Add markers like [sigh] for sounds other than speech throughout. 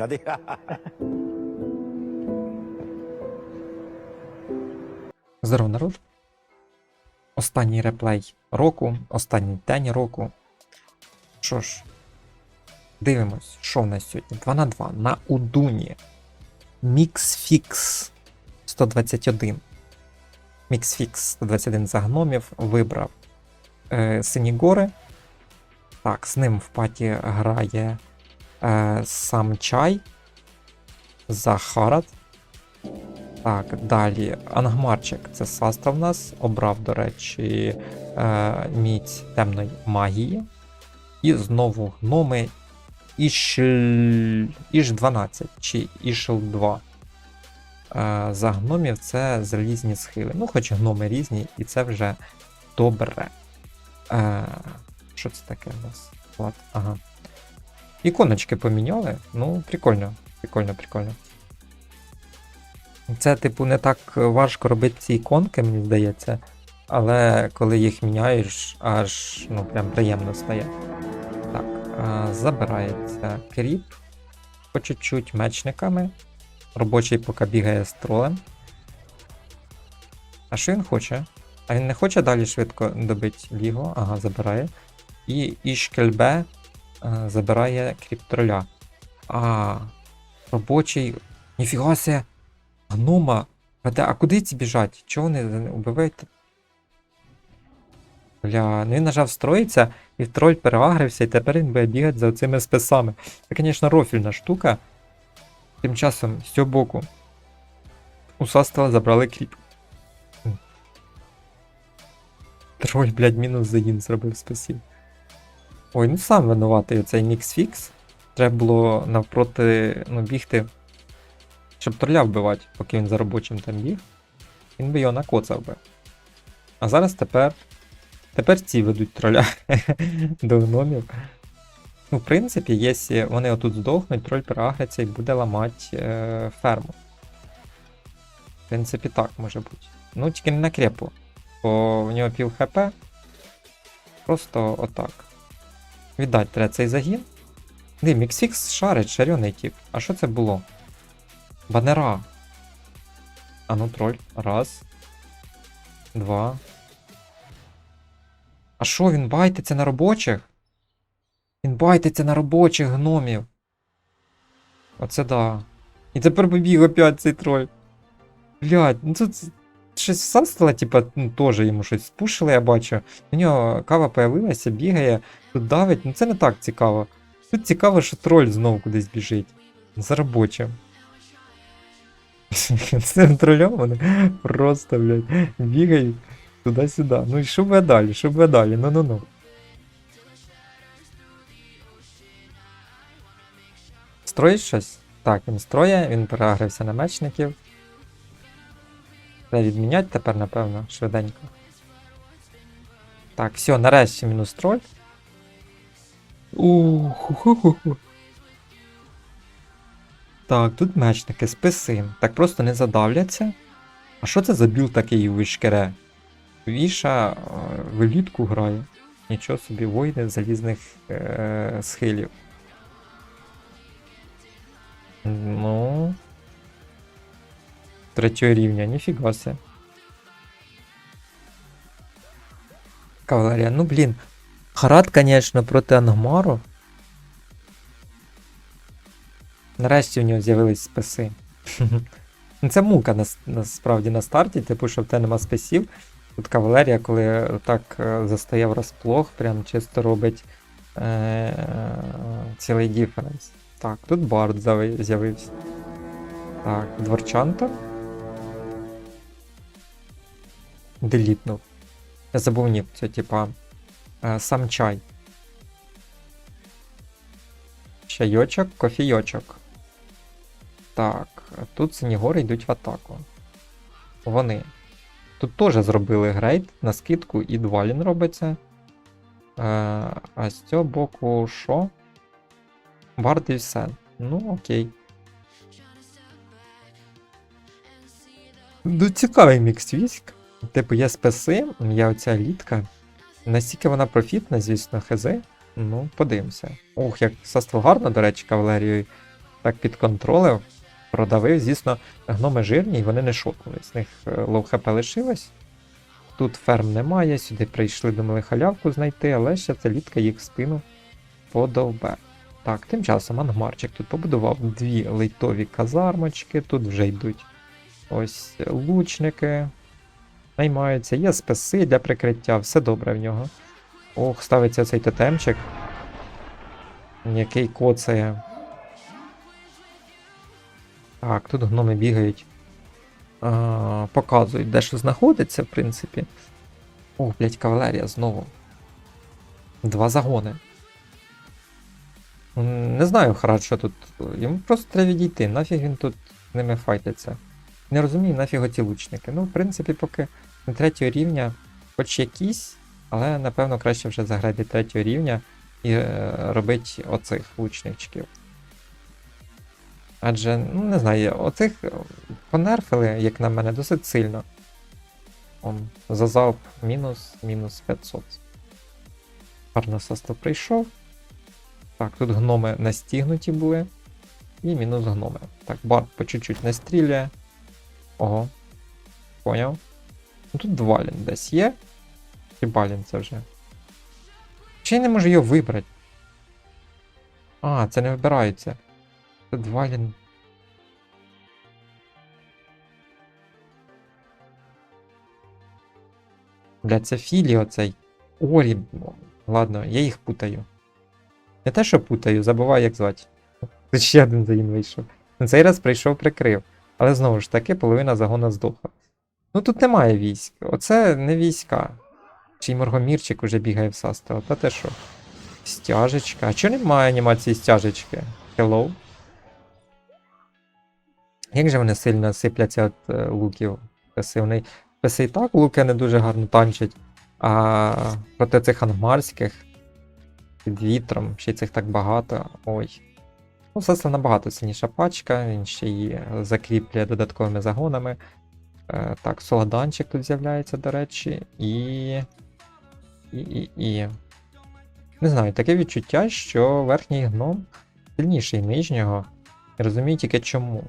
かね。Здоров, [laughs] народ. Останній реплей року, останній день року. Що ж, дивимось, що в нас сьогодні? 2 на 2 на Удуні. Міксфікс 121. Міксфікс 121 за гномів вибрав е, Сині гори. Так, з ним в паті грає е, сам чай. Захарат. Так, далі Ангмарчик, це Саста в нас. Обрав, до речі, е, міць темної магії. І знову гноми Ішл... Іш 12 чи Ішл 2. Е, за гномів це залізні схили. Ну, хоч гноми різні, і це вже добре. Е, що це таке у нас? Ага. Іконочки поміняли. Ну, прикольно. Прикольно, прикольно. Це, типу, не так важко робити ці іконки, мені здається. Але коли їх міняєш, аж ну прям приємно стає. Так, забирається кріп по чуть-чуть мечниками. Робочий поки бігає з тролем. А що він хоче? А він не хоче далі швидко добити ліго. Ага, забирає. І Ішкельбе забирає кріп троля. А, робочий. Ніфіга себе! Гнома. А куди ці біжать? Чого вони убивають? Бля, ну він нажав строїться, і троль переагрився, і тепер він буде бігати за цими списами. Це, звісно, рофільна штука. Тим часом, з цього боку, у Састела забрали кріп. Троль, блядь, мінус загін зробив спасів. Ой, ну сам винуватий оцей Міксфікс. Треба було навпроти ну, бігти щоб троля вбивати, поки він за робочим там біг, він би його накоцав би. А зараз тепер. Тепер ці ведуть троля [laughs] до гномів. Ну, в принципі, якщо вони отут здохнуть, троль переагриться і буде ламати е, ферму. В принципі, так може бути. Ну, тільки не на крепу. Бо в нього пів хп. Просто отак. Віддать треба цей загін. Ди, Міксікс шарить, шарьоний тип. А що це було? Банера. А ну, троль. Раз. Два. А що, він байтиться на робочих? Він байтиться на робочих гномів. Оце да. І тепер побіг опять цей троль. Блядь, ну тут щось састало, типа, ну теж йому щось спушили, я бачу. У нього кава появилася, бігає, тут давить. Ну це не так цікаво. Тут цікаво, що троль знову кудись біжить. За робочим. [laughs] З цим просто, блядь, бігають туди-сюди. Ну і що буде далі? Що буде далі? Ну-ну-ну. Строїть щось? Так, він строє, він переагрився на мечників. Треба відміняти тепер, напевно, швиденько. Так, все, нарешті мінус троль. Ух-ху-ху-ху. Так, тут мечники, списи. Так просто не задавляться. А що це за біл такий у Вішкере? Віша е, в елітку грає. Нічого собі, воїни залізних е- схилів. Ну. Третього рівня, ніфіга се. Кавалерія, ну блін. Харат, конечно, проти Ангмару. Нарешті в нього з'явились списи. [laughs] Ну, Це мука нас- насправді на старті, типу, що в тебе нема списів. Тут кавалерія, коли так е, застає врасплох, прям чисто робить е- цілий діференс. Так, тут Бард з'явився. Так, Дворчанто. Делітнув. Я забув ні, це типа е, сам чай. Чайочок, кофійочок. Так, тут сині гори йдуть в атаку. Вони. Тут теж зробили грейд на скидку і двалін робиться. Е, а з цього боку що? Бард і все. Ну, окей. Ну, цікавий мікс військ. Типу, є спеси, є оця літка. Настільки вона профітна, звісно, хз. Ну, подивимося. Ох, як Саство гарно, до речі, кавалерією так підконтролив, продавив. Звісно, гноми жирні і вони не шотнулись. З них е, лоу хп лишилось. Тут ферм немає, сюди прийшли, думали халявку знайти, але ще ця літка їх спину подовбе. Так, тим часом Ангмарчик тут побудував дві лейтові казармочки, тут вже йдуть ось лучники. Наймаються, є списи для прикриття, все добре в нього. Ох, ставиться цей тотемчик, який коцає. Так, тут гноми бігають. А, показують, де що знаходиться, в принципі. Ох, блядь, кавалерія знову. Два загони. Не знаю, Харат, що тут. Йому просто треба відійти. Нафіг він тут з ними файтиться. Не розумію, нафіг оці лучники. Ну, в принципі, поки на третього рівня, хоч якісь, але напевно краще вже заграти третього рівня і е, робити оцих лучничків. Адже, ну не знаю, оцих понерфили, як на мене, досить сильно. Он, за залп мінус, мінус 500. Гарно состав прийшов. Так, тут гноми настігнуті були. І мінус гноми. Так, бард по чуть-чуть настріляє. Ого. Поняв. Ну тут Двалін десь є. Чи Балін це вже. Чи я не можу його вибрати? А, це не вибирається. Це Двалін. Бля, це Філі оцей. Орі. Ладно, я їх путаю. Не те, що путаю, забуваю, як звати. Ще один загін вийшов. На цей раз прийшов прикрив. Але знову ж таки, половина загона здохла. Ну тут немає військ. Оце не війська. Чи й Моргомірчик уже бігає в Састео, та те що? Стяжечка. А чого немає анімації стяжечки? Hello? Як же вони сильно сипляться від е, луків? Песи. Вони і так луки не дуже гарно танчать. А проти цих ангмарських під вітром, ще цих так багато. Ой. Ну, все це набагато сильніша пачка, він ще її закріплює додатковими загонами. Е, так, солоданчик тут з'являється, до речі, і. І. і, і. Не знаю, таке відчуття, що верхній гном сильніший нижнього. Не розумію тільки чому.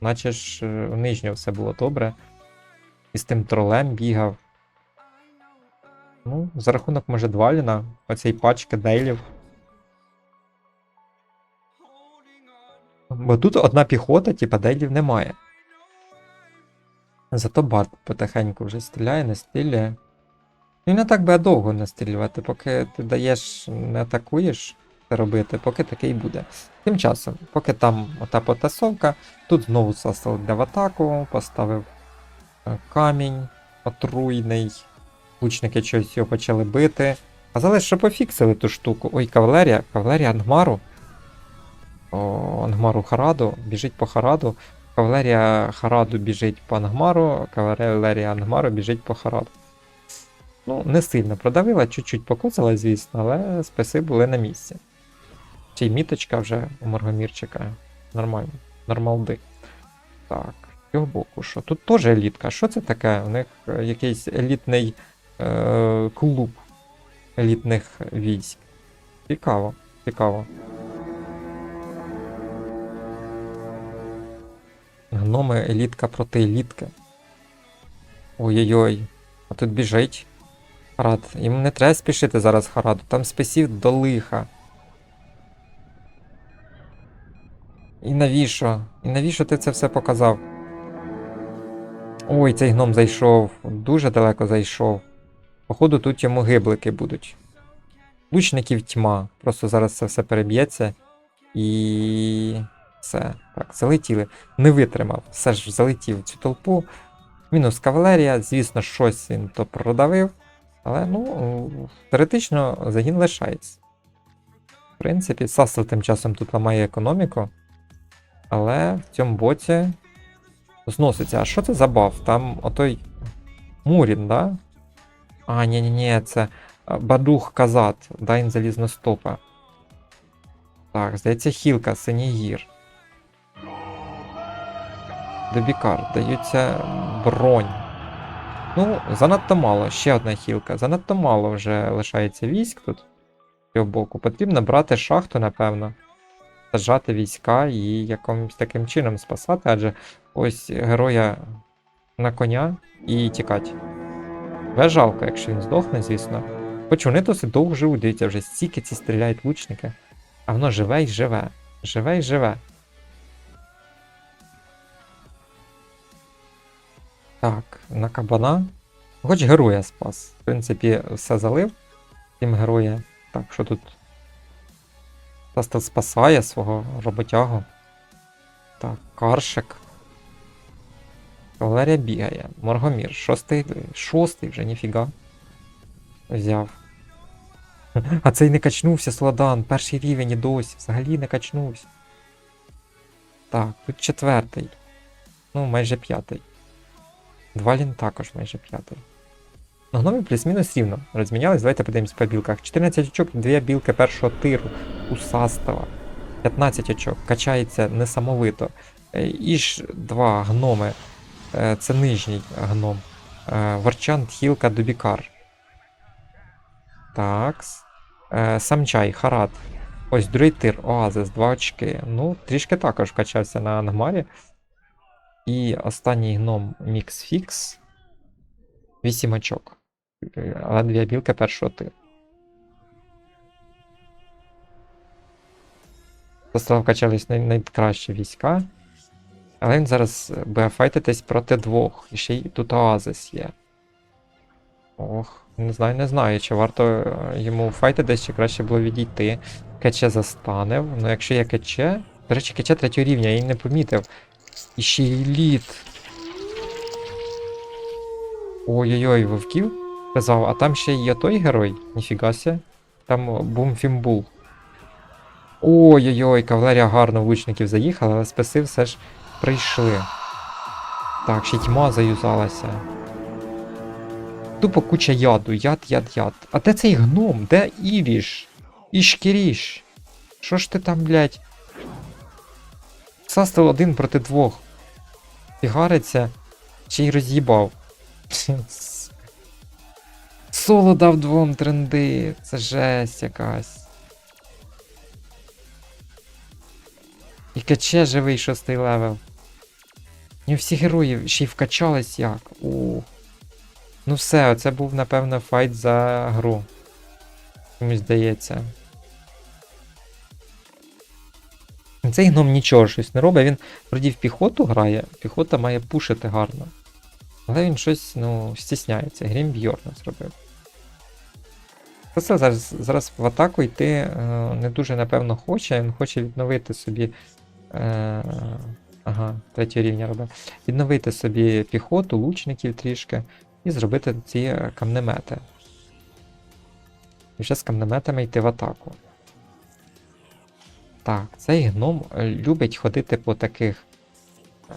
Наче ж е, у нижнього все було добре. І з тим тролем бігав. Ну, за рахунок, може, Дваліна, оцей пачки дейлів. Бо тут одна піхота, типа дейлів немає. Зато Барт потихеньку вже стріляє, не стріляє. Ну і не так би довго настрілювати, поки ти даєш, не атакуєш це робити, поки таке і буде. Тим часом, поки там ота потасовка, тут знову Сасел йде в атаку, поставив е, камінь отруйний. Лучники щось його почали бити. Казали, що пофіксили ту штуку. Ой, кавалерія, кавалерія Ангмару. О, Ангмару Хараду, біжить по Хараду. Кавалерія Хараду біжить по Ангмару, кавалерія Ангмару біжить по Хараду. Ну, не сильно продавила, чуть-чуть покоцала, звісно, але списи були на місці. Чи міточка вже у Маргомірчика. Нормально. Нормалди. Так, з цього боку, що? Тут теж елітка. Що це таке? У них е, якийсь елітний е- клуб елітних військ. Цікаво, цікаво. Гноми елітка проти елітки. Ой-ой-ой. А тут біжить. Харад. Їм не треба спішити зараз Хараду. Там списів до лиха. І навіщо? І навіщо ти це все показав? Ой, цей гном зайшов. Дуже далеко зайшов. Походу, тут йому гиблики будуть. Лучників тьма. Просто зараз це все переб'ється. І. Все. Так, залетіли. Не витримав. Все ж залетів цю толпу. Мінус кавалерія, звісно, щось він то продавив. Але, ну, теоретично загін лишається. В принципі, Сасел тим часом тут ламає економіку. Але в цьому боці зноситься. А що це за баф? Там отой Мурін, да? А, ні ні ні це Бадух Казат, Дайн залізностопа. Так, здається, хілка, Синігір. Добікар, даються бронь. Ну, занадто мало, ще одна хілка. Занадто мало вже лишається військ тут. Цього боку. Потрібно брати шахту, напевно. саджати війська і якимось таким чином спасати, адже ось героя на коня і тікати. Але жалко, якщо він здохне, звісно. Хоч вони досить довго живуть, дивіться, вже стільки ці стріляють лучники, а воно живе і живе. Живе і живе. Так, на кабана. Хоч героя спас. В принципі, все залив. Тим героя. Так, що тут? Просто спасає свого роботягу. Так, каршик. Кавалерія бігає. Моргомір. Шостий. Шостий вже, ніфіга. Взяв. А цей не качнувся, Сладан. Перший рівень і досі. Взагалі не качнувся. Так, тут четвертий. Ну, майже п'ятий. Двалін також майже п'ятий. Ну, гноми плюс-мінус рівно. Розмінялись, давайте подивимось по білках. 14 очок, 2 білки першого тиру у састава. 15 очок. Качається несамовито. Е, Іж 2 гноми. Е, Це нижній гном. Е, Ворчан, Тхілка, Дубікар. Такс. Самчай, Харат. Ось другий тир, Оазис, 2 очки. Ну, трішки також качався на Ангмарі. І останній гном Міксфікс. 8 очок. Е, Але дві білки першого тиру. Поставив качались най- найкращі війська. Але він зараз е, буде файтитись проти двох. І ще й тут Оазис є. Ох, не знаю, не знаю, чи варто е, йому файтитись, чи краще було відійти. Кече застанив. Ну якщо є кече. До речі, кече третього рівня, я її не помітив. Ще й лід. Ой-ой-ой, вовків казав, а там ще є той герой, ніфіга ся. Там бум-фімбул. Ой-ой-ой, кавалерія гарно в лучників заїхала, але списи все ж прийшли. Так, ще тьма заюзалася. Тупо куча яду, яд, яд, яд. А де цей гном? Де Іріш? Ішкіріш? Що ж ти там, блядь? Састел один проти двох. Фігариться, ще й роз'їбав. [laughs] Соло дав двом тренди. Це жесть якась. І каче живий шостий левел. І всі герої ще й вкачались як. У. Ну все, це був, напевно, файт за гру. Мені здається. Цей гном нічого щось не робить, він вроді в піхоту грає, піхота має пушити гарно. Але він щось, ну, стісняється. Грім Бьорна зробив. Це зараз, зараз в атаку йти е, не дуже, напевно, хоче. Він хоче відновити собі. Е, ага, третього рівня робить. Відновити собі піхоту, лучників трішки і зробити ці камнемети. І вже з камнеметами йти в атаку. Так, цей гном е, любить ходити по таких. Е,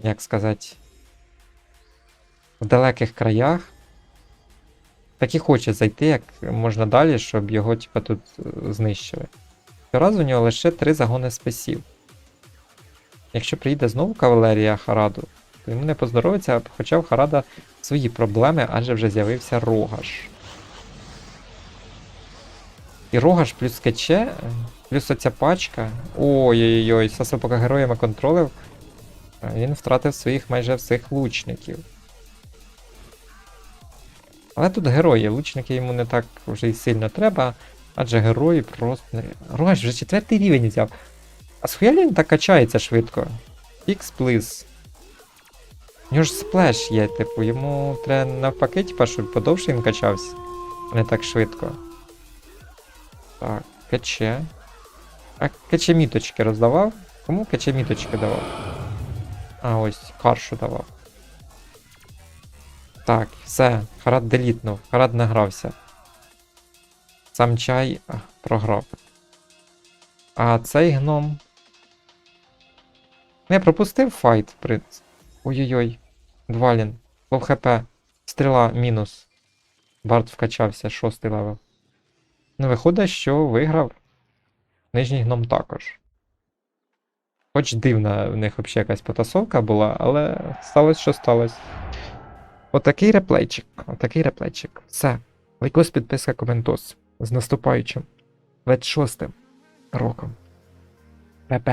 як сказати. В далеких краях. Так і хоче зайти як можна далі, щоб його типа, тут е, знищили. Щоразу у нього лише три загони списів. Якщо приїде знову кавалерія Хараду, то йому не поздоровиться, хоча в Харада свої проблеми, адже вже з'явився Рогаш. І Рогаш плюс кече, плюс оця пачка. Ой-ой-ой, Саса поки героями контролив, він втратив своїх майже всіх лучників. Але тут герої, лучники йому не так вже й сильно треба, адже герої просто. Рогаш вже четвертий рівень взяв. А схуя він так качається швидко? X плиз. У нього ж сплеш є, типу, йому треба навпаки, типа, щоб подовше він качався. Не так швидко. Так, каче. А каче міточки роздавав? Кому каче міточки давав? А, ось, каршу давав. Так, все, Харад делітнув, Харад награвся. Сам чай програв. А цей гном. Не, пропустив файт, в принципі. Ой-ой-ой. Двалін. Лов хп. Стріла мінус. Барт вкачався, шостий левел. Ну, виходить, що виграв. Нижній гном також. Хоч дивна в них взагалі якась потасовка була, але сталося, що сталося. Отакий реплейчик. Отакий реплейчик. Все. Лайкос, підписка, коментос. З наступаючим. 26 роком. ПП.